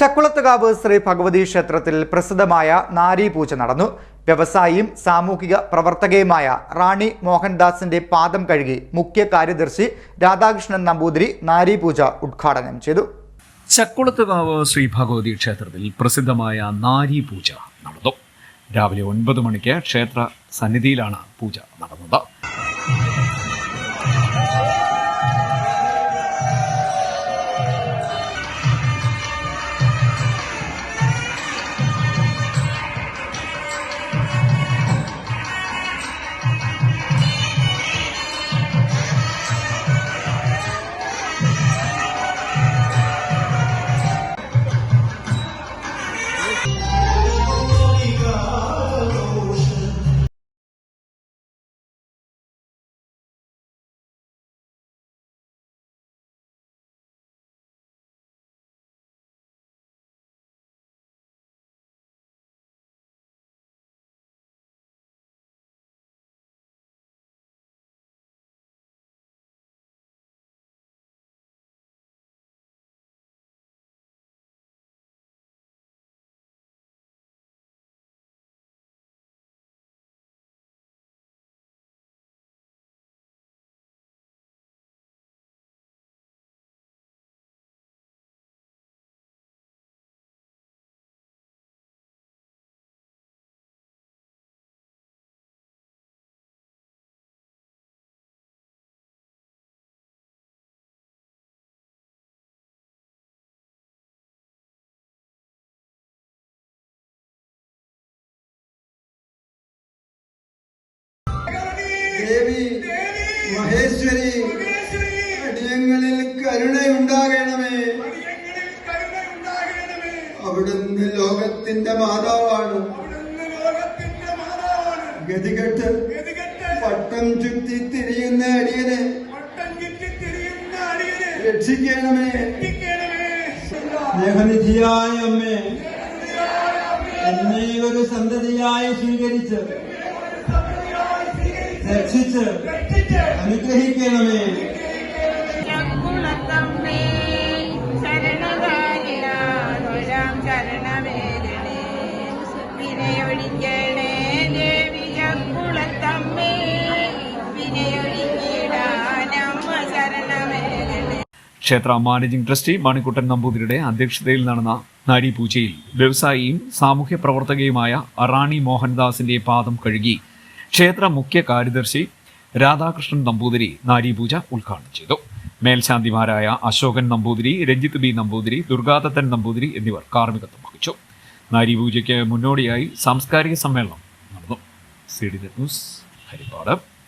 ചക്കുളത്തുകാവ് ശ്രീ ഭഗവതി ക്ഷേത്രത്തിൽ പ്രസിദ്ധമായ നാരീപൂജ നടന്നു. വ്യവസായിയും സാമൂഹിക പ്രവർത്തകയുമായ റാണി മോഹൻദാസിന്റെ പാദം കഴുകി മുഖ്യ കാര്യദർശി രാധാകൃഷ്ണൻ നമ്പൂതിരി നാരീപൂജ ഉദ്ഘാടനം ചെയ്തു. ചക്കുളത്തുകാവ് ശ്രീ ഭഗവതി ക്ഷേത്രത്തിൽ പ്രസിദ്ധമായ നാരീപൂജ നടന്നു. രാവിലെ ഒൻപത് മണിക്ക് ക്ഷേത്ര സന്നിധിയിലാണ് പൂജ നടന്നത്. Monica. ദേവി മഹേശ്വരി അടിയങ്ങളിൽ കരുണയുണ്ടാകണമേ. അവിടുന്ന് ലോകത്തിന്റെ മാതാവാണ്. ഗതികെട്ട് പട്ടം ചുറ്റി തിരിയുന്ന അടിയനെ രക്ഷിക്കണമേ. സ്നേഹനിധിയായ അമ്മേ എന്നെ ഒരു സന്തതിയായി സ്വീകരിച്ച് രക്ഷിച്ച് അനുഗ്രഹിക്കണമേ ദേവി ക്ഷേത്ര മാനേജിംഗ് ട്രസ്റ്റി മണിക്കുട്ടൻ നമ്പൂതിരിയുടെ അധ്യക്ഷതയിൽ നടന്ന നാരി പൂജയിൽ വ്യവസായിയും സാമൂഹ്യ പ്രവർത്തകയുമായ റാണി മോഹൻദാസിന്റെ പാദം കഴുകി ക്ഷേത്ര മുഖ്യ കാര്യദർശി രാധാകൃഷ്ണൻ നമ്പൂതിരി നാരീപൂജ ഉദ്ഘാടനം ചെയ്തു. മേൽശാന്തിമാരായ അശോകൻ നമ്പൂതിരി രഞ്ജിത്ത് ബി നമ്പൂതിരി ദുർഗാദത്തൻ നമ്പൂതിരി എന്നിവർ കാർമ്മികത്വം വഹിച്ചു. നാരീപൂജയ്ക്ക് മുന്നോടിയായി സാംസ്കാരിക സമ്മേളനം നടന്നു. C D news Haripad.